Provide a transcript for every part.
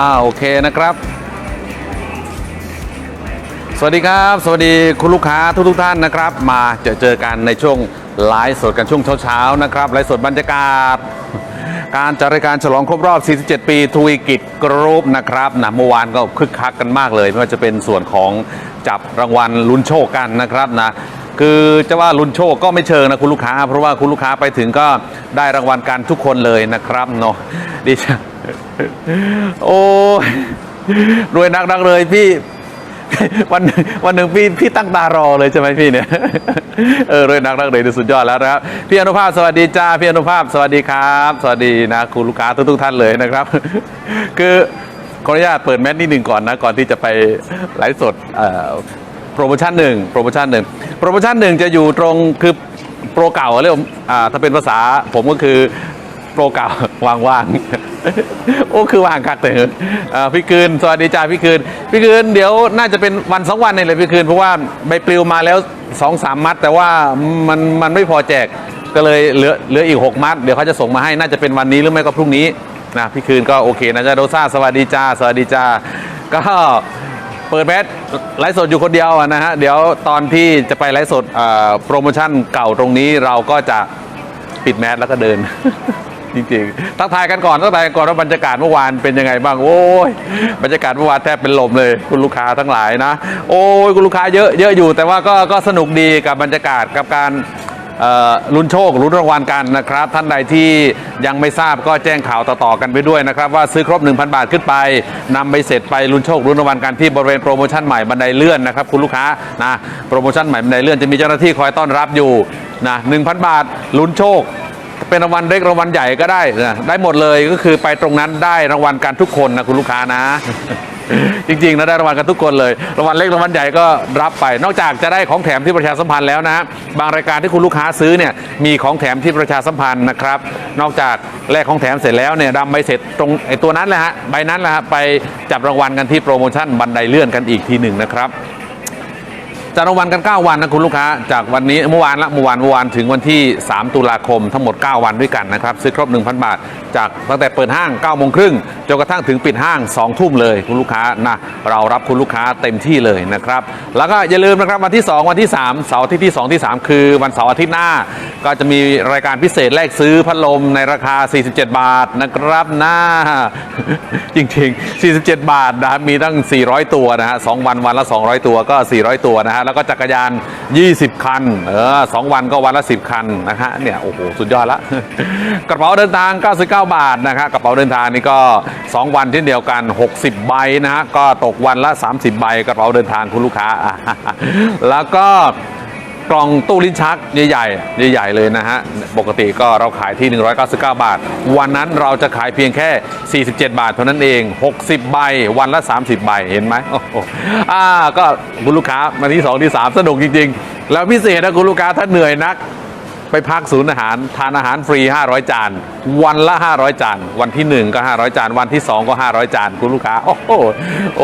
าโอเคนะครับ สวัสดีครับ สวัสดีคุณลูกค้าทุกทุกๆท่านนะครับ มาเจอเจอกันในช่วงไลฟ์สดกันช่วงเช้าๆนะครับไลฟ์สดบรรยากาศ การจัดรายการฉลองครบรอบ 47 ปีทวีกิจกรุ๊ปนะครับนะเมื่อวานก็คึกคักกันมากเลย ไม่ว่าจะเป็นส่วนของจับรางวัลลุ้นโชคกันนะครับนะคือจะว่าลุ้นโชคก็ไม่เชิงนะคุณลูกค้า เพราะว่าคุณลูกค้าไปถึงก็ได้รางวัลกันทุกคนเลยนะครับเนาะดิฉัน โอ้รวยนักนักเลยพี่ วันวันหนึ่งพี่พี่ตั้งตารอเลยใช่ไหมพี่เนี่ยเออรวยนักนักเลยสุดยอดแล้วนะครับพี่อนุภาพสวัสดีจ้าพี่อนุภาพสวัสดีครับ สวัสดีนะคุณลูกค้าทุกทุกๆท่านเลยนะครับ คือขออนุญาตเปิดแมสนิดหนึ่งก่อนนะก่อนที่จะไปไลฟ์สดโปรโมชั่นหนึ่งโปรโมชั่นหนึ่งโปรโมชั่นหนึ่งจะอยู่ตรงคือโปรเก่าเรียกว่าอ่าถ้าเป็นภาษาผมก็คือโปรเก่าว่างๆ โอ้คือว่างคักเลยพี่คืนสวัสดีจ้าพี่คืนพี่คืนเดี๋ยวน่าจะเป็นวันสองวันนี่เลยพี่คืนเพราะว่าใบปลิวมาแล้วสองสามมัด แต่ว่ามันมันไม่พอแจกก็เลยเหลือเหลืออีกหกมัดเดี๋ยวเขาจะส่งมาให้น่าจะเป็นวันนี้หรือไม่ก็พรุ่งนี้นะพี่คืนก็โอเคนะจ๊ะโดซ่าสวัสดีจ้าสวัสดีจ้าก็เปิดแมสไลฟ์สดอยู่คนเดียวนะฮะเดี๋ยวตอนที่จะไปไลฟ์สดโปรโมชั่นเก่าตรงนี้เราก็จะปิดแมสแล้วก็เดิน จริงๆทักทายกันก่อนทักทายกันก่อนว่าบรรยากาศเมื่อวานเป็นยังไงบ้างโอ้ยบรรยากาศเมื่อวานแทบเป็นลมเลย คุณลูกค้าทั้งหลายนะ โอ้ยคุณลูกค้าเยอะเยอะอยู่ แต่ว่าก็ก็สนุกดีกับบรรยากาศกับการลุ้นโชคลุ้นรางวัลกันนะครับ ท่านใดที่ยังไม่ทราบก็แจ้งข่าวต่อๆกันไปด้วยนะครับ ว่าซื้อครบ 1,000 บาทขึ้นไปนำไปเสร็จไปลุ้นโชคลุ้นรางวัลกันที่บริเวณโปรโมชั่นใหม่บันไดเลื่อนนะครับคุณลูกค้านะโปรโมชั่นใหม่บันไดเลื่อนจะมีเจ้าหน้าที่คอยต้อนรับอยู่นะ1,000บาทลุ้นโชค เป็นรางวัลเล็กรางวัลใหญ่ก็ได้นะได้หมดเลยก็คือไปตรงนั้นได้รางวัลกันทุกคนนะคุณลูกค้านะ จริงๆนะได้รางวัลกันทุกคนเลยรางวัลเล็กรางวัลใหญ่ก็รับไป นอกจากจะได้ของแถมที่ประชาสัมพันธ์แล้วนะบางรายการที่คุณลูกค้าซื้อเนี่ยมีของแถมที่ประชาสัมพันธ์นะครับ นอกจากแลกของแถมเสร็จแล้วเนี่ยดำใบเสร็จตรงไอ้ตัวนั้นแหละฮะใบนั้นแหละฮะไปจับรางวัลกันที่โปรโมชั่นบันไดเลื่อนกันอีกทีหนึ่งนะครับ จัดรางวัลกัน 9 วันนะคุณลูกค้า จากวันนี้เมื่อวานละเมื่อวานเมื่อวานถึงวันที่ 3 ตุลาคมทั้งหมด 9 วันด้วยกันนะครับซื้อครบ 1,000 บาท จากตั้งแต่เปิดห้าง9โมงครึ่งจนกระทั่งถึงปิดห้าง 2 ทุ่มเลยคุณลูกค้านะเรารับคุณลูกค้าเต็มที่เลยนะครับแล้วก็อย่าลืมนะครับวันที่ 2 วันที่ 3 เสาร์ที่ที่ 2 ที่ 3 คือวันเสาร์อาทิตย์หน้า ก็จะมีรายการพิเศษแลกซื้อพัดลมในราคา 47 บาทนะครับนะจริงๆ 47 บาทนะมีตั้ง 400 ตัวนะฮะสองวันวันละ 200 ตัวก็ 400 ตัวนะฮะแล้วก็จักรยาน 20 คัน เออสองวันก็วันละ 10 คันนะฮะเนี่ยโอ้โหสุดยอดละ กระเป๋าเดินทาง 99 บาทนะครับกระเป๋าเดินทางนี่ก็ 2 วันเช่นเดียวกัน 60 ใบนะฮะก็ตกวันละ 30 ใบกระเป๋าเดินทางคุณลูกค้า แล้วก็ กล่องตู้ลิ้นชักใหญ่ๆใหญ่ๆเลยนะฮะ ปกติก็เราขายที่ 199 บาท วันนั้นเราจะขายเพียงแค่ 47 บาทเท่านั้นเอง 60 ใบ วันละ 30 ใบ เห็นไหมโอ้โหอ่าก็คุณลูกค้ามาที่ 2 ที่ 3 สนุกจริง ๆ แล้วพิเศษนะคุณลูกค้าถ้าเหนื่อยนัก ไปพักศูนย์อาหารทานอาหารฟรี 500 จาน วันละ 500 จาน วันที่ 1 ก็ 500 จาน วันที่ 2 ก็ 500 จาน คุณลูกค้า โอ้โห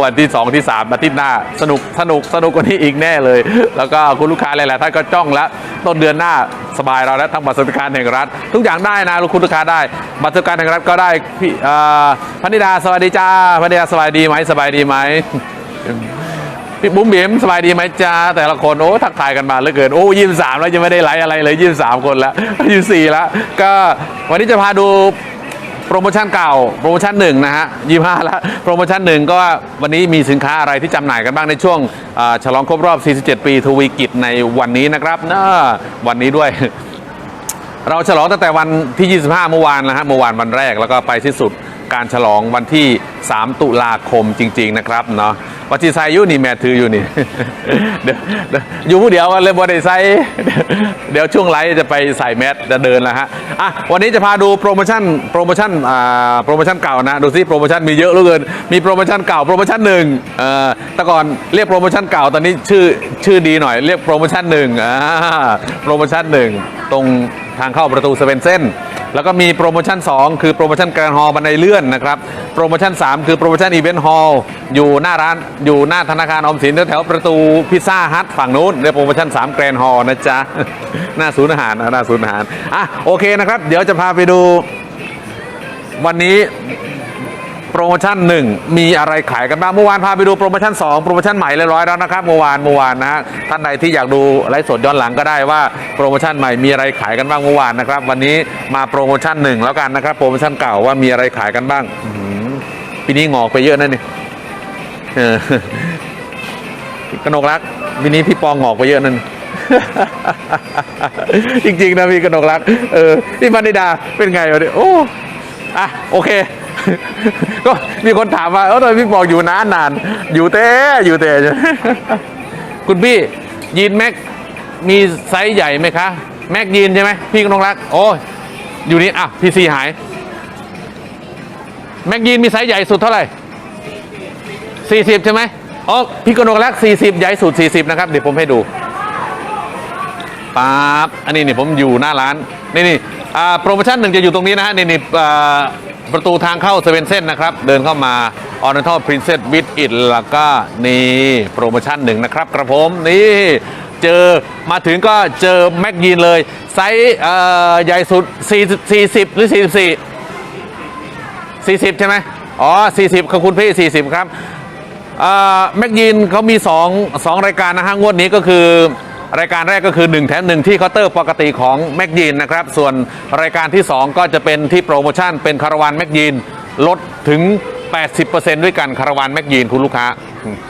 วันที่ 2 ที่ 3 อาทิตย์หน้า สนุกสนุกสนุกกว่านี้อีกแน่เลย แล้วก็คุณลูกค้าหลายๆท่านก็จ้องแล้ว ต้นเดือนหน้าสบายเราแล้วทั้งบัตรสวัสดิการแห่งรัฐ ทุกอย่างได้นะคุณลูกค้าได้ บัตรสวัสดิการแห่งรัฐก็ได้พี่อ่อพนิดาสวัสดีจ้าพนิดาสบายดีไหมสบายดีไหม พี่บุ๋มบิ๋มสบายดีไหมจ้าแต่ละคนโอ้ทักทายกันมาเหลือเกินโอ้ยี่สามแล้วยังไม่ได้ไลฟ์อะไรเลยยี่สามคนแล้วยี่สี่แล้วก็วันนี้จะพาดูโปรโมชั่นเก่าโปรโมชั่นหนึ่งนะฮะยี่ห้าแล้วโปรโมชั่นหนึ่งก็วันนี้มีสินค้าอะไรที่จำหน่ายกันบ้างในช่วงฉลองครบรอบ 47 ปีทวีกิจในวันนี้นะครับนะวันนี้ด้วย เราฉลองตั้งแต่วันที่ 25 เมื่อวานนะฮะเมื่อวานวันแรกแล้วก็ไปสิ้นสุดการฉลองวันที่ 3 ตุลาคมจริง ๆ นะครับเนาะ วัชิไซยุนี่แม่ถืออยู่นี่เดี๋ยวอยู่ผู้เดียวกันเลยบอดี้ไซเดี๋ยวช่วงไลฟ์จะไปใส่แมสจะเดินแล้วฮะอะวันนี้จะพาดูโปรโมชั่นโปรโมชั่นอ่าโปรโมชั่นเก่านะดูซิโปรโมชั่นมีเยอะเหลือเกินมีโปรโมชั่นเก่าโปรโมชั่นหนึ่งเอ่อแต่ก่อนเรียกโปรโมชั่นเก่าตอนนี้ชื่อชื่อดีหน่อยเรียกโปรโมชั่นหนึ่งอ่าโปรโมชั่นหนึ่งตรงทางเข้าประตูเซเว่นเส้น แล้วก็มีโปรโมชั่น 2 คือโปรโมชั่นแกรนฮอลบันไดเลื่อนนะครับ โปรโมชั่น 3 คือโปรโมชั่นอีเวนต์ฮอล์อยู่หน้าร้านอยู่หน้าธนาคารออมสินแถวประตูพิซซ่าฮัทฝั่งนู้นเรียกโปรโมชั่น 3 แกรนฮอลนะจ๊ะ หน้าศูนย์อาหารหน้าศูนย์อาหารอะโอเคนะครับ เดี๋ยวจะพาไปดูวันนี้ โปรโมชั่น 1 มีอะไรขายกันบ้างเมื่อวานพาไปดูโปรโมชั่น 2 โปรโมชั่นใหม่เรียบร้อยแล้วนะครับเมื่อวานเมื่อวานนะฮะท่านใดที่อยากดูไลฟ์สดย้อนหลังก็ได้ว่าโปรโมชั่นใหม่มีอะไรขายกันบ้างเมื่อวานนะครับ วันนี้มาโปรโมชั่นหนึ่งแล้วกันนะครับ โปรโมชั่นเก่าว่ามีอะไรขายกันบ้างปีนี้งอกไปเยอะนะนี่เออกนกรักปีนี้พี่ปองงอกไปเยอะนั่นจริงๆนะพี่กนกรักเออพี่มานิดาเป็นไงวะเนี่ยโอ้อะโอเค ก็มีคนถามว่าเออทำไมพี่ปองอยู่นานนาน อยู่เต้อยู่เต้คุณพี่ยีนแม็กมีไซส์ใหญ่ไหมคะ แม็กยีนใช่ไหมพี่กนกรัก โอ้ยอยู่นี่อะพี่ซีหาย แม็กยีนมีไซส์ใหญ่สุดเท่าไหร่ 40 ใช่ไหมอ๋อพี่กนกรัก 40 ใหญ่สุด 40 นะครับ เดี๋ยวผมให้ดูปั๊บอันนี้นี่ผมอยู่หน้าร้าน นี่นี่โปรโมชั่นหนึ่งจะอยู่ตรงนี้นะฮะนี่นี่อ่า ประตูทางเข้าเซเว่นเซนนะครับ เดินเข้ามา Oriental Princess with it แล้วก็นี่โปรโมชั่นหนึ่งนะครับกระผมนี่เจอมาถึงก็เจอแม็กยีนเลย ไซส์อ่อใหญ่สุด 40 40 หรือ 44 40 ใช่ไหมอ๋อ 40 ขอบคุณพี่ 40 ครับแม็กยินเขามี 2 2 รายการนะฮะ งวดนี้ก็คือ รายการแรกก็คือ 1 แถม1ที่เคาน์เตอร์ปกติของแม็กยินนะครับ ส่วนรายการที่ 2 ก็จะเป็นที่โปรโมชั่นเป็นคาราวานแม็กยินลดถึง 80%ด้วยกันคาราวานแม็กยินคุณลูกค้า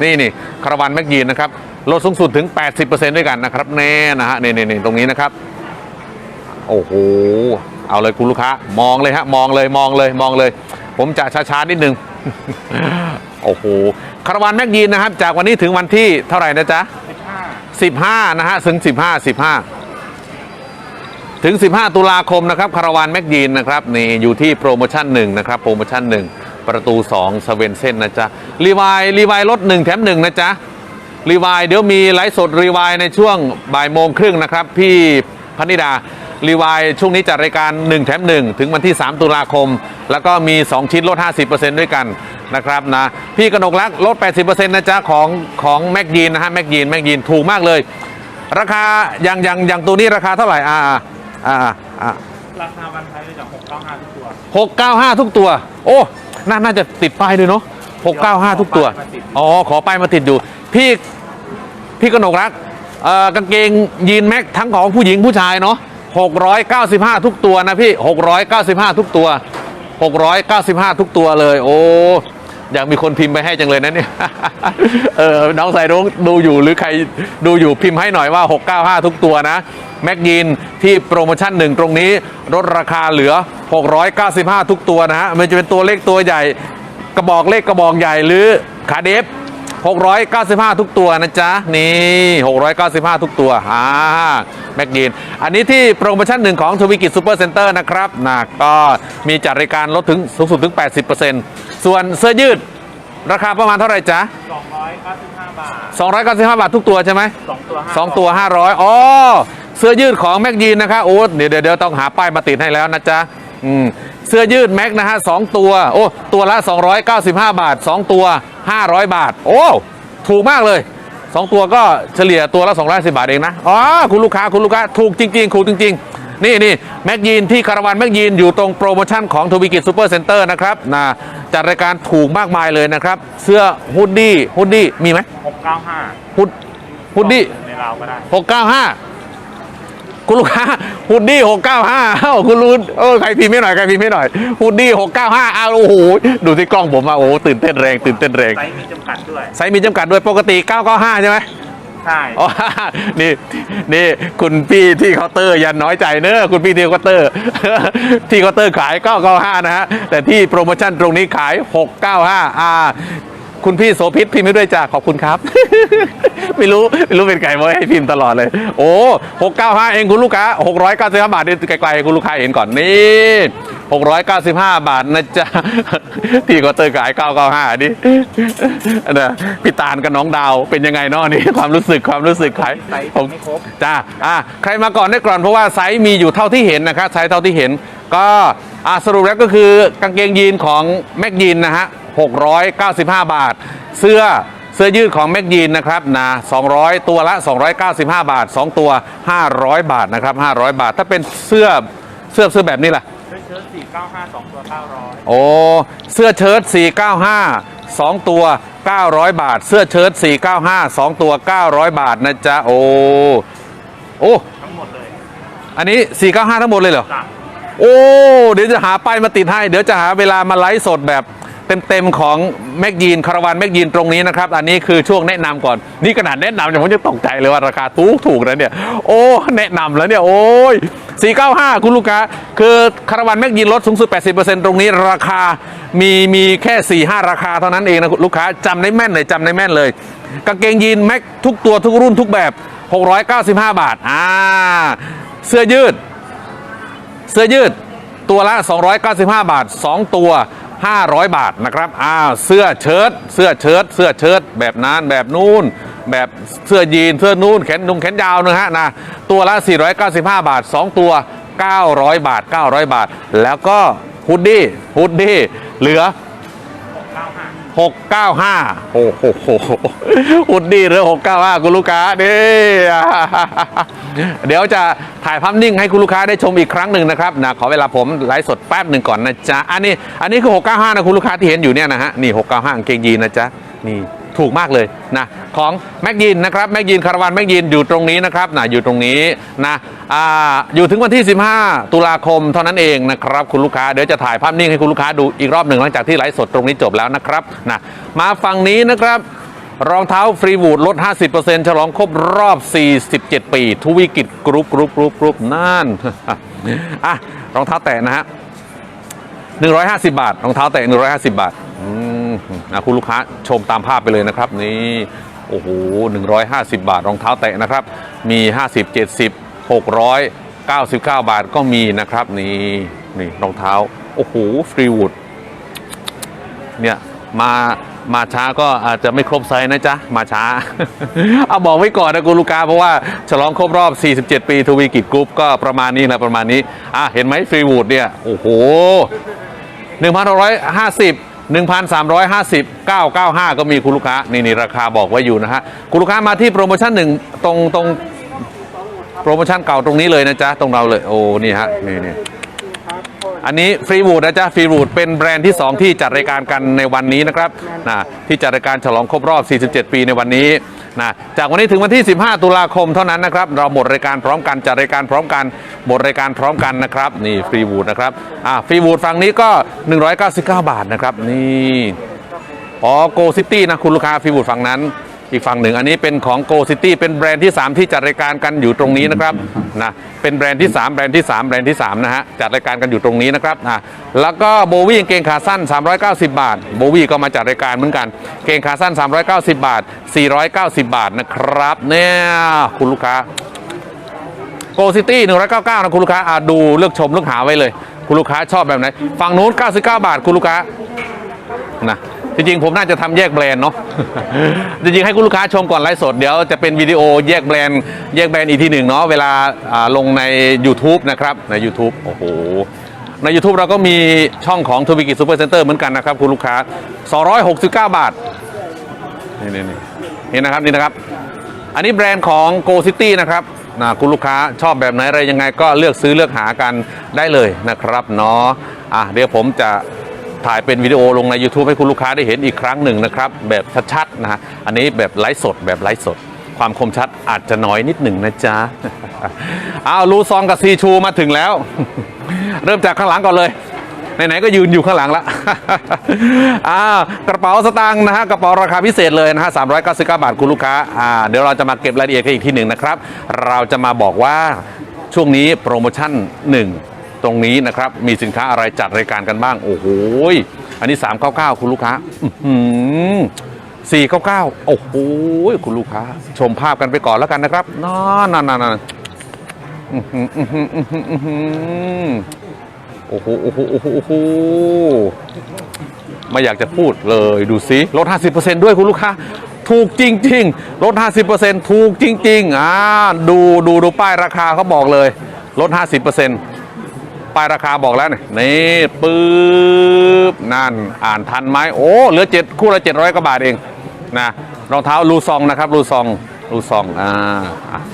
นี่นี่คาราวานแม็กยินนะครับลดสูงสุดถึง 80%ด้วยกันนะครับแน่นะฮะนี่นี่นี่ตรงนี้นะครับ โอ้โหเอาเลยคุณลูกค้า มองเลยฮะมองเลยมองเลยมองเลย ผมจะช้าๆนิดนึงโอ้โหคาราวานแม็กยีนนะครับ จากวันนี้ถึงวันที่เท่าไหร่นะจ๊ะ 15 นะฮะ ถึง 15 15 ถึง 15 ตุลาคมนะครับคาราวานแม็กยีนนะครับนี่อยู่ที่โปรโมชั่น1นะครับโปรโมชั่น 1 ประตู2สเวนเซ่นนะจ๊ะรีวายรีวายลด 1 แถม 1 นะจ๊ะรีวายเดี๋ยวมีไลฟ์สดรีวายในช่วงบ่ายโมงครึ่งนะครับ พี่พนิดารีวายช่วงนี้จัดรายการ 1 แถม 1 ถึงวันที่ 3 ตุลาคม แล้วก็มี 2 ชิ้นลด 50%ด้วยกัน นะครับนะพี่กนกลักษณ์ลด 80%นะจ๊ะของของแม็กยีนนะฮะแม็กยีนแม็กยีนถูกมากเลย ราคาอย่างอย่างอย่างตัวนี้ราคาเท่าไหร่อ่าอ่าอ่าอ่าราคาวันไทยเลยจาก695 ทุกตัวหกเก้าห้าทุกตัว โอ้น่าน่าจะติดป้ายด้วยเนาะหกเก้าห้าทุกตัว อ๋อ ขอป้ายมาติดอยู่ พี่พี่กนกรักเอ่อกางเกงยีนแม็กทั้งของผู้หญิงผู้ชายเนาะ695 ทุกตัวนะพี่ 695 ทุกตัว 695 ทุกตัวเลย โอ้ อยากมีคนพิมพ์ไปให้จังเลยนะเนี่ยเออน้องสายรุ้งดูอยู่หรือใครดูอยู่พิมพ์ให้หน่อยว่า 695 ทุกตัวนะแม็กยีนที่โปรโมชั่นหนึ่งตรงนี้ลดราคาเหลือ 695 ทุกตัวนะฮะมันจะเป็นตัวเล็กตัวใหญ่ กระบอกเล็กกระบอกใหญ่หรือขาเดฟ 695 ทุกตัวนะจ๊ะ นี่ 695 ทุกตัวอ่าแม็กยีนอันนี้ที่โปรโมชั่นหนึ่งของทวิกิจซูเปอร์เซ็นเตอร์นะครับนะก็มีจัดรายการลดถึงสูงสุดถึง 80%ส่วนเสื้อยืดราคาประมาณเท่าไหร่จ๊ะ 295 บาท 295 บาททุกตัวใช่ไหม2ตัวสองตัว 500อ๋อเสื้อยืดของแม็กยีนนะคะโอ้เดี๋ยวเดี๋ยวเดี๋ยวต้องหาป้ายมาติดให้แล้วนะจ๊ะ อืม เสื้อยืดแม็กนะฮะสองตัว โอ้ ตัวละ 295 บาท 2 ตัว 500 บาท โอ้ ถูกมากเลย 2 ตัวก็เฉลี่ยตัวละ210บาทเองนะ อ๋อ คุณลูกค้า คุณลูกค้า ถูกจริงๆถูกจริง ๆนี่นี่แม็กยีนที่คาราวานแม็กยีนอยู่ตรงโปรโมชั่นของทวีกิจซูเปอร์เซ็นเตอร์นะครับนะจัดรายการถูกมากมายเลยนะครับ เสื้อฮุดดี้ฮุดดี้มีไหม695ฮุดฮุดดี้ในเราวก็ได้หกเก้าห้า คุณลูกค้าฮุดดี้หกเก้าห้าเอ้าคุณรู้เออใครพิมพ์ไม่หน่อยใครพิมพ์ไม่หน่อยฮุดดี้หกเก้าห้าอ้าวโอ้โหดูที่กล้องผมมาโอ้โหตื่นเต้นแรงตื่นเต้นแรงไซส์มีจำกัดด้วยไซส์มีจำกัดด้วยปกติ995ใช่ไหมใช่อ๋อนี่นี่คุณพี่ที่เคาน์เตอร์อยันน้อยใจเนอะคุณพี่ที่เคาน์เตอร์ ที่เคาน์เตอร์ขาย995นะฮะแต่ที่โปรโมชั่นตรงนี้ขาย695อ่า คุณพี่โสภิตพิมพ์ให้ด้วยจ้าขอบคุณครับ ไม่รู้ไม่รู้เป็นไก่ไว้ให้พิมพ์ตลอดเลย โอ้695เองคุณลูกค้า695บาทนี่ไกลๆให้คุณลูกค้าเห็นก่อนนี่695บาทนะจ๊ะที่เคาน์เตอร์ขาย995นี่นะพี่ตาลกับน้องดาวเป็นยังไงเนาะนี่ความรู้สึกความรู้สึกขายไซส์ผมไม่ครบจ้าอะใครมาก่อนได้ก่อนเพราะว่าไซส์มีอยู่เท่าที่เห็นนะครับไซส์เท่าที่เห็น ก็อะสรุปแล้วก็คือกางเกงยีนของแม็กยีนนะฮะ 695 บาท เสื้อเสื้อยืดของแม็กยีนนะครับนะ200 ตัวละ 295 บาท 2 ตัว 500 บาทนะครับ 500 บาท ถ้าเป็นเสื้อเสื้อเสื้อแบบนี้ล่ะเสื้อเชิ้ตสี่เก้าห้าสองตัวเก้าร้อยโอ้ เสื้อเชิ้ต495 2 ตัว 900 บาท เสื้อเชิ้ต495 2 ตัว 900 บาทนะจ๊ะ โอ้ โอ้ ทั้งหมดเลย อันนี้ 495 ทั้งหมดเลยเหรอ จ้ะ โอ้ เดี๋ยวจะหาป้ายมาติดให้ เดี๋ยวจะหาเวลามาไลฟ์สดแบบ เต็มๆของแม็กยีนคาราวานแม็กยีนตรงนี้นะครับ อันนี้คือช่วงแนะนำก่อน นี่ขนาดแนะนำเนี่ยผมจะตกใจเลยว่าราคาถูกถูกนะเนี่ย โอ้แนะนำแล้วเนี่ย โอ้ย 495 คุณลูกค้า คือคาราวานแม็กยีนลดสูงสุด 80%ตรงนี้ราคามีมีแค่ 4-5 ราคาเท่านั้นเองนะลูกค้าจำได้แม่นเลยจำได้แม่นเลยกางเกงยีนแม็กทุกตัวทุกรุ่นทุกแบบ 695 บาทอ่าเสื้อยืด เสื้อยืดตัวละ 295 บาท 2 ตัว 500 บาทนะครับอ้าวเสื้อเชิ้ตเสื้อเชิ้ตเสื้อเชิ้ตแบบนั้นแบบนู้น แบบเสื้อยีนเสื้อนู้นแขนนุงแขนยาวนะฮะนะตัวละ 495 บาท 2 ตัว 900 บาท 900 บาท แล้วก็ฮุดดี้ฮุดดี้เหลือเก้าห้า 695 โอ้โหอุดดีเหรือ 695 คุณลูกค้านี่เดี๋ยวจะถ่ายภาพนิ่งให้คุณลูกค้าได้ชมอีกครั้งหนึ่งนะครับนะขอเวลาผมไลฟ์สดแป๊บหนึ่งก่อนนะจ๊ะ อันนี้อันนี้คือ 695 นะคุณลูกค้าที่เห็นอยู่เนี่ยนะฮะ นี่ 695กางเกงยีนนะจ๊ะ นี่ ถูกมากเลยนะของแม็กยีนนะครับแม็กยีนคาราวานแม็กยีนอยู่ตรงนี้นะครับนะอยู่ตรงนี้นะอ่าอยู่ถึงวันที่ 15 ตุลาคมเท่านั้นเองนะครับคุณลูกค้าเดี๋ยวจะถ่ายภาพนิ่งให้คุณลูกค้าดูอีกรอบหนึ่งหลังจากที่ไลฟ์สดตรงนี้จบแล้วนะครับนะมาฝั่งนี้นะครับรองเท้าฟรีวูดลด 50%ฉลองครบรอบ 47 ปีทวีกิจกรุ๊ปกรุ๊ปกรุ๊ปกรุ๊ปนั่นอะรองเท้าแตะนะฮะ150 บาท รองเท้าแตะ150 บาท นะคุณลูกค้าชมตามภาพไปเลยนะครับ นี่โอ้โห150 บาทรองเท้าแตะนะครับ มี 50 70 699 บาทก็มีนะครับ นี่นี่รองเท้า โอ้โหฟรีวูดเนี่ยมามาช้าก็อาจจะไม่ครบไซส์นะจ๊ะ มาช้า เอาบอกไว้ก่อนนะคุณลูกค้าเพราะว่าฉลองครบรอบ 47 ปีทวีกิจกรุ๊ปก็ประมาณนี้นะประมาณนี้ อะ เห็นไหมฟรีวูดเนี่ย โอ้โห 1,650 1,350 995 ก็มีคุณลูกค้า นี่นี่ราคาบอกไว้อยู่นะฮะ คุณลูกค้ามาที่โปรโมชั่นหนึ่งตรงตรงโปรโมชั่นเก่าตรงนี้เลยนะจ๊ะ ตรงเราเลย โอ้ นี่ฮะ นี่นี่อันนี้ฟรีวูดนะจ๊ะฟรีวูดเป็นแบรนด์ที่ 2 ที่จัดรายการกันในวันนี้นะครับนะที่จัดรายการฉลองครบรอบ 47 ปีในวันนี้ นะจากวันนี้ถึงวันที่ 15 ตุลาคมเท่านั้นนะครับ เราหมดรายการพร้อมกันจัดรายการพร้อมกัน หมดรายการพร้อมกันนะครับนี่ฟรีวูดนะครับอ่าฟรีวูดฝั่งนี้ก็ 199 บาทนะครับนี่อ๋อโกซิตี้นะคุณลูกค้าฟรีวูดฝั่งนั้น อีกฝั่งหนึ่งอันนี้เป็นของ Go City เป็นแบรนด์ที่ 3 ที่จัดรายการกันอยู่ตรงนี้นะครับนะเป็นแบรนด์ที่ 3 แบรนด์ที่ 3 แบรนด์ที่3นะฮะจัดรายการกันอยู่ตรงนี้นะครับอะแล้วก็โบวี่เกงขาสั้น 390 บาทโบวี่ก็มาจัดรายการเหมือนกัน เกงขาสั้น 390 บาท 490 บาทนะครับเนี่ยคุณลูกค้าโกซิตี้199นะคุณลูกค้าอะดูเลือกชมเลือกหาไว้เลย คุณลูกค้าชอบแบบไหนฝั่งนู้น99 บาทคุณลูกค้านะ จริงๆ ผมน่าจะทำแยกแบรนด์เนาะ จริงๆ ให้คุณลูกค้าชมก่อนไลฟ์สด เดี๋ยวจะเป็นวิดีโอแยกแบรนด์แยกแบรนด์อีกทีหนึ่งเนาะ เวลาลงใน YouTube นะครับ ใน YouTube โอ้โห ใน YouTube เราก็มีช่องของทวิกิจซูเปอร์เซ็นเตอร์เหมือนกันนะครับ คุณลูกค้า 269 บาท นี่นี่นี่นี่นะครับนี่นะครับ อันนี้แบรนด์ของ Go City นะครับนะคุณลูกค้าชอบแบบไหนอะไรยังไงก็เลือกซื้อเลือกหากันได้เลยนะครับเนาะอะเดี๋ยวผมจะ ถ่ายเป็นวิดีโอลงใน YouTube ให้คุณลูกค้าได้เห็นอีกครั้งหนึ่งนะครับ แบบชัดๆนะฮะอันนี้แบบไลฟ์สดแบบไลฟ์สด ความคมชัดอาจจะน้อยนิดหนึ่งนะจ๊ะอ้าวลูซองกับซีชูมาถึงแล้ว เริ่มจากข้างหลังก่อนเลยไหนๆก็ยืนอยู่ข้างหลังละอ่ากระเป๋าสตางค์นะฮะกระเป๋าราคาพิเศษเลยนะฮะ399บาทคุณลูกค้าอ่าเดี๋ยวเราจะมาเก็บรายละเอียดกันอีกทีหนึ่งนะครับ เราจะมาบอกว่าช่วงนี้โปรโมชั่น 1 ตรงนี้นะครับ มีสินค้าอะไรจัดรายการกันบ้าง โอ้โหอันนี้ 399 คุณลูกค้าอื้อหือ499โอ้โหคุณลูกค้า ชมภาพกันไปก่อนแล้วกันนะครับนั่นนั่นนั่นโอ้โหโอ้โหโอ้โหโอ้โหไม่อยากจะพูดเลยดูสิลด 50%ด้วยคุณลูกค้า ถูกจริง ๆ ลด 50%ถูกจริง ๆ อ่า ดูดูดูป้ายราคาเขาบอกเลย ลด 50% ป้ายราคาบอกแล้วนี่นี่ปึ๊บนั่นอ่านทันไหมโอ้เหลือเจ็ดคู่ละ700กว่าบาทเองนะรองเท้าลูซองนะครับลูซองลูซองอ่า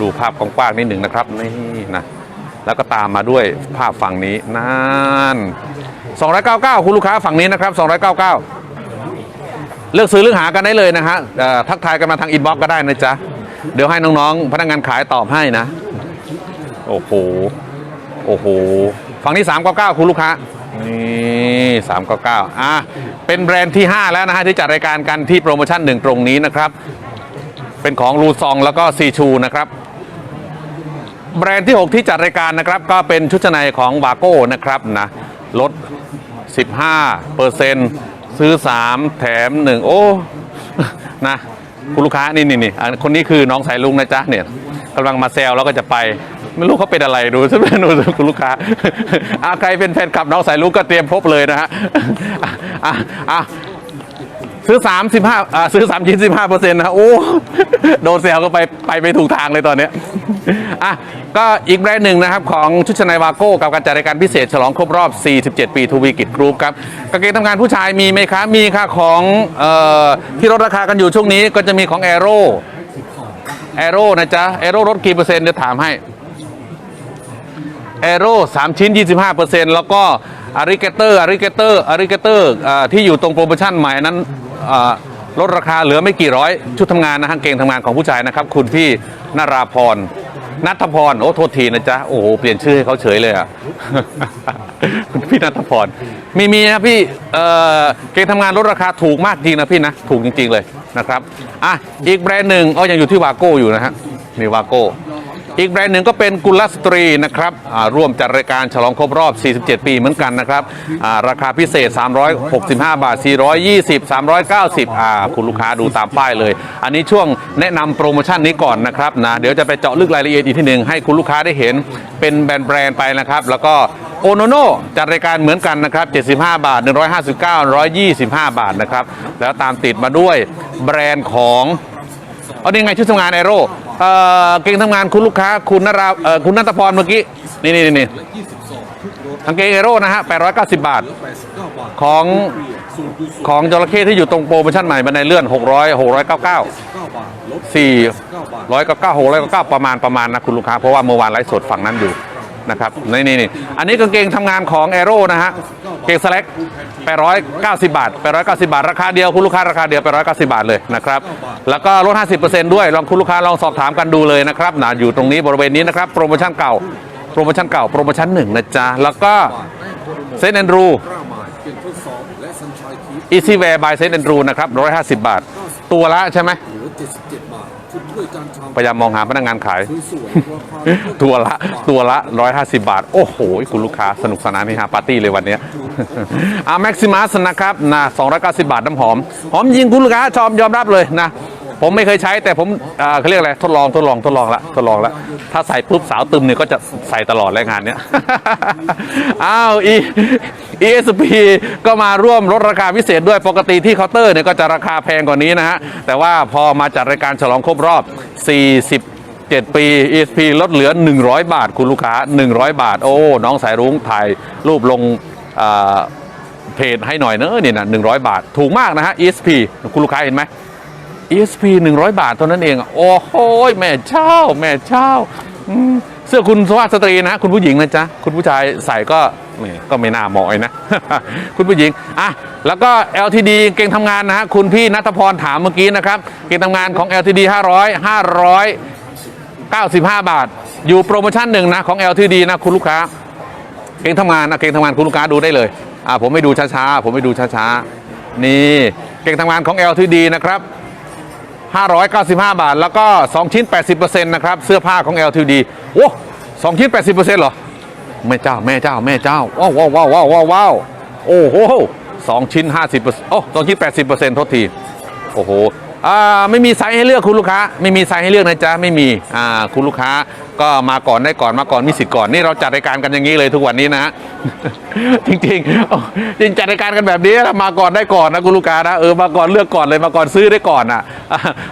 ดูภาพกว้างๆนิดหนึ่งนะครับนี่นะแล้วก็ตามมาด้วยภาพฝั่งนี้นั่น299 คุณลูกค้าฝั่งนี้นะครับ 299 เลือกซื้อเลือกหากันได้เลยนะฮะทักทายกันมาทางอินบ็อกก็ได้นะจ๊ะ เดี๋ยวให้น้องๆ พนักงานขายตอบให้นะ โอ้โห โอ้โห ฝั่งนี้399คุณลูกค้านี่399อะเป็นแบรนด์ที่ 5 แล้วนะฮะที่จัดรายการกันที่โปรโมชั่นหนึ่งตรงนี้นะครับ เป็นของรูซองแล้วก็ซีชูนะครับ แบรนด์ที่ 6 ที่จัดรายการนะครับ ก็เป็นชุดชั้นในของวาโก้นะครับนะลด 15เปอร์เซ็นต์ซื้อ 3 แถม 1 โอ้นะคุณลูกค้านี่นี่นี่คนนี้คือน้องสายลุงนะจ๊ะเนี่ยกำลังมาแซวแล้วก็จะไป ไม่รู้เขาเป็นอะไรดูใช่ไหมดูคุณลูกค้าอะใครเป็นแฟนคลับน้องสายลุงก็เตรียมพบเลยนะฮะอะอะอะซื้อ3 15อ่าซื้อ3ชิ้น15เปอร์เซ็นต์นะโอ้โดนเซลก็ไปไปไม่ถูกทางเลยตอนเนี้ยอะก็อีกแบรนด์หนึ่งนะครับ ของชุดชนในวาโก้กับการจัดรายการพิเศษฉลองครบรอบ 47 ปีทูวีกิจกรุ๊ปครับกางเกงทำงานผู้ชายมีไหมคะ มีค่ะของเอ่อที่ลดราคากันอยู่ช่วงนี้ก็จะมีของแอโร่แอโร่นะจ๊ะแอโร่ลดกี่เปอร์เซ็นต์เดี๋ยวถามให้ อโร่สามชิ้น 25%แล้วก็อาริเกเตอร์อาริเกเตอร์อาริเกเตอร์ที่อยู่ตรงโปรโมชั่นใหม่นั้นลดราคาเหลือไม่กี่ร้อย ชุดทำงานนะฮะเกงทำงานของผู้ชายนะครับ คุณพี่นาราพรนัทพร โอ้โทษทีนะจ๊ะ โอ้โห เปลี่ยนชื่อให้เขาเฉยเลยอะพี่นัทพร มีมีนะพี่ เอ่อเกงทำงานลดราคาถูกมากจริงนะพี่นะ ถูกจริง ๆ เลยนะครับ อะ อีกแบรนด์หนึ่งอ๋อยังอยู่ที่วาโก้อยู่นะฮะมีวาโก้ อีกแบรนด์หนึ่งก็เป็นกุลสตรีนะครับร่วมจัดรายการฉลองครบรอบ 47 ปีเหมือนกันนะครับราคาพิเศษ 365 บาท 420 390อ่าคุณลูกค้าดูตามป้ายเลย อันนี้ช่วงแนะนำโปรโมชั่นนี้ก่อนนะครับนะเดี๋ยวจะไปเจาะลึกรายละเอียดอีกทีหนึ่งให้คุณลูกค้าได้เห็นเป็นแบรนด์แบรนด์ไปนะครับ แล้วก็โอโนโนจัดรายการเหมือนกันนะครับ 75 บาท 159 125 บาทนะครับ แล้วตามติดมาด้วยแบรนด์ของเอานี่ไงชุดทำงานไอโร่ เอ่อเกงทำงานคุณลูกค้าคุณนราเอ่อคุณนัทพรเมื่อกี้ นี่นี่นี่กางเกงเอโร่นะฮะ890 บาท ของของจระเข้ที่อยู่ตรงโปรโมชั่นใหม่บันไดเลื่อน 600 699 4 199 699 ประมาณประมาณนะคุณลูกค้า เพราะว่าเมื่อวานไลฟ์สดฝั่งนั้นอยู่ นะครับนี่นี่นี่อันนี้กางเกงทำงานของแอโร่นะฮะเกงสแลก890บาท890บาท ราคาเดียวคุณลูกค้าราคาเดียว890บาทเลยนะครับแล้วก็ลด50%ด้วยลองคุณลูกค้าลองสอบถามกันดูเลยนะครับนะอยู่ตรงนี้บริเวณนี้นะครับโปรโมชั่นเก่าโปรโมชั่นเก่าโปรโมชั่นหนึ่งนะจ๊ะแล้วก็เซนแอนดรูอีซีแวร์บายเซนแอนดรูนะครับ150บาท ตัวละใช่ไหม พยายามมองหาพนักงานขาย ตัวละตัวละ 150 บาท โอ้โห คุณลูกค้าสนุกสนานที่ฮาปาร์ตี้เลยวันเนี้ยอ่าแม็กซิมัสนะครับนะ290 บาทน้ำหอม หอมจริงคุณลูกค้าชอบยอมรับเลยนะ ผมไม่เคยใช้แต่ผมอ่าเขาเรียกอะไรทดลองทดลองทดลองละทดลองละถ้าใส่ปุ๊บสาวตึมเนี่ยก็จะใส่ตลอดเลยงานเนี้ย อ้าวอี ESP ก็มาร่วมลดราคาพิเศษด้วยปกติที่เคาน์เตอร์เนี่ยก็จะราคาแพงกว่านี้นะฮะ แต่ว่าพอมาจัดรายการฉลองครบรอบ 40 7 ปี ESP ลดเหลือ 100 บาท คุณลูกค้า 100 บาท โอ้ น้องสายรุ้งถ่ายรูปลงเพจให้หน่อยเนอะนี่นะ100 บาท ถูกมากนะฮะ ESP คุณลูกค้าเห็นไหม ESP 100 บาทเท่านั้นเองอะโอ้โหแม่เจ้าแม่เจ้าเสื้อคุณสวัสดิ์สตรีนะ คุณผู้หญิงนะจ๊ะ คุณผู้ชายใส่ก็ก็ไม่น่าเหมาะเลยนะ คุณผู้หญิงอะแล้วก็ LTD เก่งทำงานนะฮะคุณพี่นัทพรถามเมื่อกี้นะครับ เก่งทำงานของ LTD 500 595 บาท อยู่โปรโมชั่นหนึ่งนะของ LTD นะคุณลูกค้า เก่งทำงานนะเก่งทำงานคุณลูกค้าดูได้เลยอ่าผมไม่ดูช้าๆผมไม่ดูช้าๆนี่เก่งทำงานของ LTD นะครับ 595 บาท แล้วก็ 2 ชิ้น 80%นะครับ เสื้อผ้าของ LTD โอ้สองชิ้น 80%เหรอ แม่เจ้า แม่เจ้า แม่เจ้า ว้าวว้าวว้าวว้าวว้าวว้าวโอ้โหสองชิ้น 50%โอ้สองชิ้น 80%โทษที โอ้โหอ่าไม่มีไซส์ให้เลือกคุณลูกค้า ไม่มีไซส์ให้เลือกนะจ๊ะ ไม่มี อ่า คุณลูกค้า ก็มาก่อนได้ก่อนมาก่อนมีสิทธิ์ก่อนนี่เราจัดรายการกันอย่างนี้เลยทุกวันนี้นะฮะจริงๆจริงจัดรายการกันแบบนี้มาก่อนได้ก่อนนะคุณลูกค้านะเออมาก่อนเลือกก่อนเลยมาก่อนซื้อได้ก่อนอะ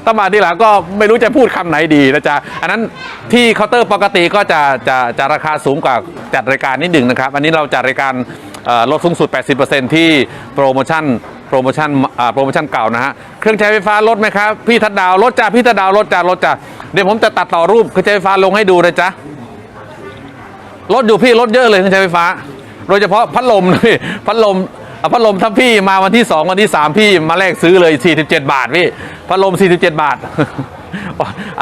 ถ้ามาทีหลังก็ไม่รู้จะพูดคำไหนดีนะจ๊ะอันนั้นที่เคาน์เตอร์ปกติก็จะจะจะราคาสูงกว่าจัดรายการนิดหนึ่งนะครับ อันนี้เราจัดรายการลดสูงสุด 80%ที่โปรโมชั่น โปรโมชั่นอ่าโปรโมชั่นเก่านะฮะเครื่องใช้ไฟฟ้าลดไหมครับพี่ทัดดาวลดจ้าพี่ทัดดาวลดจ้าลดจ้าเดี๋ยวผมจะตัดต่อรูปเครื่องใช้ไฟฟ้าลงให้ดูนะจ๊ะลดอยู่พี่ลดเยอะเลยเครื่องใช้ไฟฟ้า โดยเฉพาะพัดลมนี่พัดลมพัดลมถ้าพี่มาวันที่ 2 วันที่ 3 พี่มาแลกซื้อเลย 47 บาทพี่พัดลม 47 บาทอะ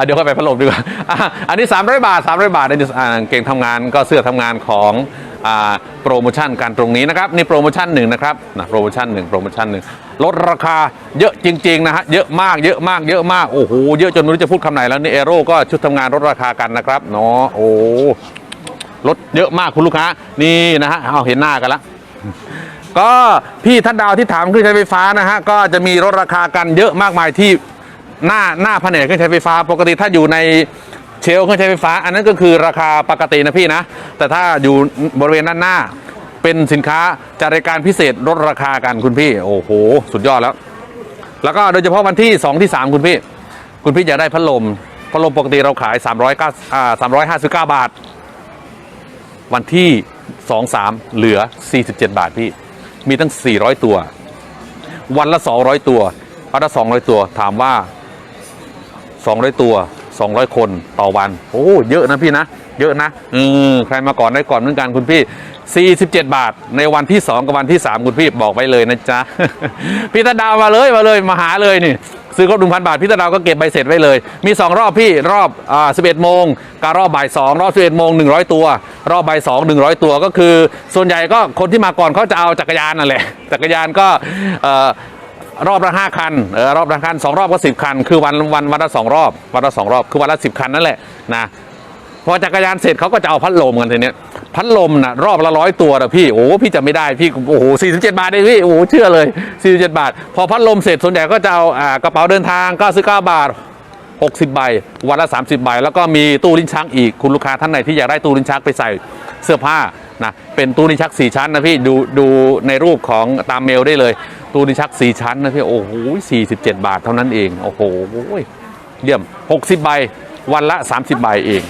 เดี๋ยวค่อยไปพัดลมดีกว่าอันนี้ 300 บาท 300 บาทอันนี้อ่าเก่งทำงานก็เสื้อทำงานของโปรโมชั่นการตรงนี้นะครับนี่โปรโมชั่นหนึ่งนะครับนะโปรโมชั่นหนึ่งโปรโมชั่นหนึ่งลดราคาเยอะจริงๆนะฮะเยอะมากเยอะมากเยอะมากโอ้โหเยอะจนไม่รู้จะพูดคำไหนแล้วนี่เอโร่ก็ชุดทำงานลดราคากันนะครับเนาะโอ้ลดเยอะมากคุณลูกค้านี่นะฮะเอาเห็นหน้ากันละก็พี่ท่านดาวที่ถามเครื่องใช้ไฟฟ้านะฮะก็จะมีลดราคากันเยอะมากมายที่ หน้าหน้าแผนกเครื่องใช้ไฟฟ้า ปกติถ้าอยู่ในเชลเครื่องใช้ไฟฟ้า อันนั้นก็คือราคาปกตินะพี่นะ แต่ถ้าอยู่บริเวณด้านหน้า เป็นสินค้าจัดรายการพิเศษลดราคากันคุณพี่ โอ้โห สุดยอดแล้ว แล้วก็โดยเฉพาะวันที่ 2 ที่ 3 คุณพี่ คุณพี่จะได้พัดลมพัดลมปกติเราขาย309อ่า359 บาท วันที่ 2 3 เหลือ 47 บาทพี่ มีตั้ง 400 ตัว วันละ 200 ตัววันละ200 ตัวถามว่า 200 ตัว 200 คนต่อวัน โอ้เยอะนะพี่นะ เยอะนะเออใครมาก่อนได้ก่อนเหมือนกันคุณพี่ 47 บาท ในวันที่ 2 กับวันที่ 3 คุณพี่บอกไว้เลยนะจ๊ะ พี่ตาดาวมาเลยมาเลยมาหาเลยนี่ ซื้อครบหนึ่งพันบาท พี่ตาดาวก็เก็บใบเสร็จไว้เลย มี 2 รอบพี่รอบอ่า11 โมงกับรอบบ่าย 2 รอบ 11 โมง 100 ตัว รอบบ่าย2 100 ตัวก็คือ ส่วนใหญ่ก็คนที่มาก่อนเขาจะเอาจักรยานนั่นแหละจักรยานก็เอ่อ รอบละห้าคันเออรอบละคันสองรอบก็สิบคัน คือวันวันวันละสองรอบวันละสองรอบคือวันละสิบคันนั่นแหละนะพอจักรยานเสร็จเขาก็จะเอาพัดลมกันทีเนี้ยพัดลมนะรอบละร้อยตัวนะพี่โอ้พี่จะไม่ได้พี่โอ้โหสี่สิบเจ็ดบาทเลยพี่โอ้เชื่อเลยสี่สิบเจ็ดบาท พอพัดลมเสร็จส่วนใหญ่ก็จะเอาอ่ากระเป๋าเดินทางก็ซื้อเก้าบาท60ใบวันละ30ใบแล้วก็มีตู้ลิ้นชักอีกคุณลูกค้าท่านไหนที่อยากได้ตู้ลิ้นชักไปใส่เสื้อผ้า นะเป็นตู้ลิ้นชัก 4 ชั้นนะพี่ดูดูในรูปของตามเมลได้เลย ตู้ลิ้นชัก 4 ชั้นนะพี่โอ้โห47 บาทเท่านั้นเองโอ้โหเยี่ยม 60 ใบวันละ 30 ใบเอง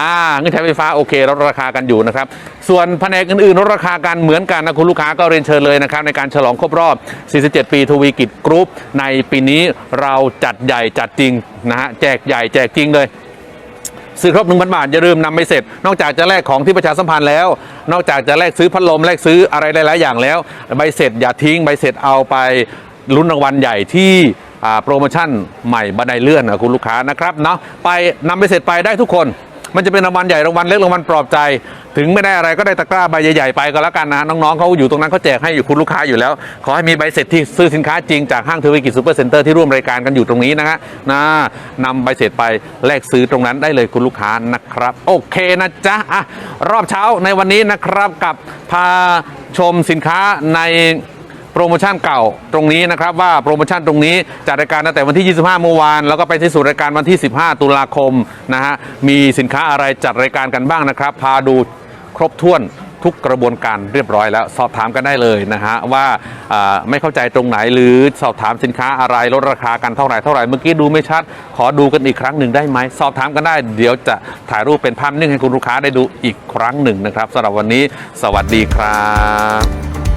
อ่าเงินใช้ไฟฟ้าโอเคลดราคากันอยู่นะครับ ส่วนแผนกอื่นๆลดราคากันเหมือนกันนะคุณลูกค้าก็เรียนเชิญเลยนะครับ ในการฉลองครบรอบ 47 ปีทวีกิจกรุ๊ป ในปีนี้เราจัดใหญ่จัดจริงนะฮะแจกใหญ่แจกจริงเลย ซื้อครบ1,000 บาท อย่าลืมนำไปเสร็จ นอกจากจะแลกของที่ประชาสัมพันธ์แล้ว นอกจากจะแลกซื้อพัดลมแลกซื้ออะไรหลายๆอย่างแล้วใบเสร็จอย่าทิ้งใบเสร็จเอาไปลุ้นรางวัลใหญ่ที่โปรโมชั่นใหม่บันไดเลื่อนคุณลูกค้านะครับเนาะไปนำไปเสร็จไปได้ทุกคน มันจะเป็นรางวัลใหญ่รางวัลเล็กรางวัลปลอบใจ ถึงไม่ได้อะไรก็ได้ตะกร้าใบใหญ่ๆไปก็แล้วกันนะน้องๆเขาอยู่ตรงนั้นเขาแจกให้อยู่คุณลูกค้าอยู่แล้ว ขอให้มีใบเสร็จที่ซื้อสินค้าจริงจากห้างเทวีกิจซูเปอร์เซ็นเตอร์ที่ร่วมรายการกันอยู่ตรงนี้นะฮะนะนำใบเสร็จไปแลกซื้อตรงนั้นได้เลยคุณลูกค้านะครับ โอเคนะจ๊ะอะรอบเช้าในวันนี้นะครับกับพาชมสินค้าในโปรโมชั่นเก่าตรงนี้นะครับว่าโปรโมชั่นตรงนี้จัดรายการตั้งแต่วันที่ 25 เมื่อวาน แล้วก็ไปที่สู่รายการวันที่ 15 ตุลาคมนะฮะมีสินค้าอะไรจัดรายการกันบ้างนะครับ พาดู ครบถ้วนทุกกระบวนการเรียบร้อยแล้ว สอบถามกันได้เลยนะฮะว่าไม่เข้าใจตรงไหนหรือสอบถามสินค้าอะไรลดราคากันเท่าไหร่เท่าไหร่เมื่อกี้ดูไม่ชัด ขอดูกันอีกครั้งหนึ่งได้ไหมสอบถามกันได้ เดี๋ยวจะถ่ายรูปเป็นภาพนิ่งให้คุณลูกค้าได้ดูอีกครั้งหนึ่งนะครับสำหรับวันนี้ สวัสดีครับ